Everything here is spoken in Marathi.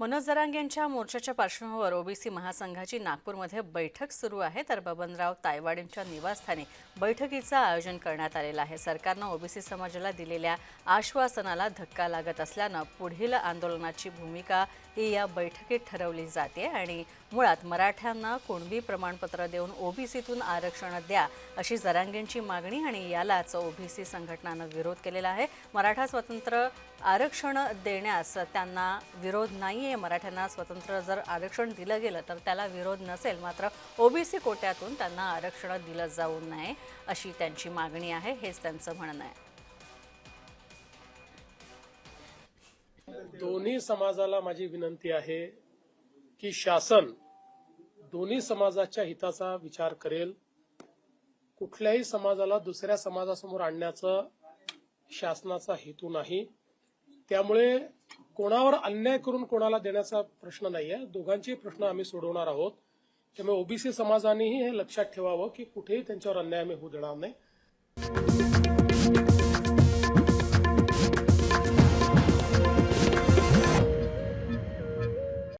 मनोज जरांग यांच्या मोर्चाच्या पार्श्वभूमीवर ओबीसी महासंघाची नागपूरमध्ये बैठक सुरू आहे. तर बबनराव तायवाडेंच्या निवासस्थानी बैठकीचं आयोजन करण्यात आलेलं आहे. सरकारनं ओबीसी समाजाला दिलेल्या आश्वासनाला धक्का लागत असल्यानं पुढील आंदोलनाची भूमिका ही या बैठकीत ठरवली जाते. आणि मुळात मराठ्यांना कुणबी प्रमाणपत्र देऊन ओबीसीतून आरक्षण द्या अशी जरांगेंची मागणी आणि यालाच ओबीसी संघटनानं विरोध केलेला आहे. मराठा स्वतंत्र आरक्षण देण्यास त्यांना विरोध नाही आहे. मराठ्यांना स्वतंत्र जर आरक्षण दिलं गेलं तर त्याला विरोध नसेल. मात्र ओबीसी कोट्यातून त्यांना आरक्षण दिलं जाऊ नये अशी त्यांची मागणी आहे हेच त्यांचं म्हणणं आहे. दोन्ही समाजाला माझी विनंती आहे की शासन दोन्ही समाजाच्या हिताचा विचार करेल. कुठल्याही समाजाला दुसऱ्या समाजासमोर आणण्याचा शासनाचा हेतू नाही. त्यामुळे कोणावर अन्याय करून कोणाला देण्याचा प्रश्न नाहीये. दोघांचे प्रश्न आम्ही सोडवणार आहोत. त्यामुळे ओबीसी समाजानेही हे लक्षात ठेवावं की कुठेही त्यांच्यावर अन्याय आम्ही होऊ देणार नाही.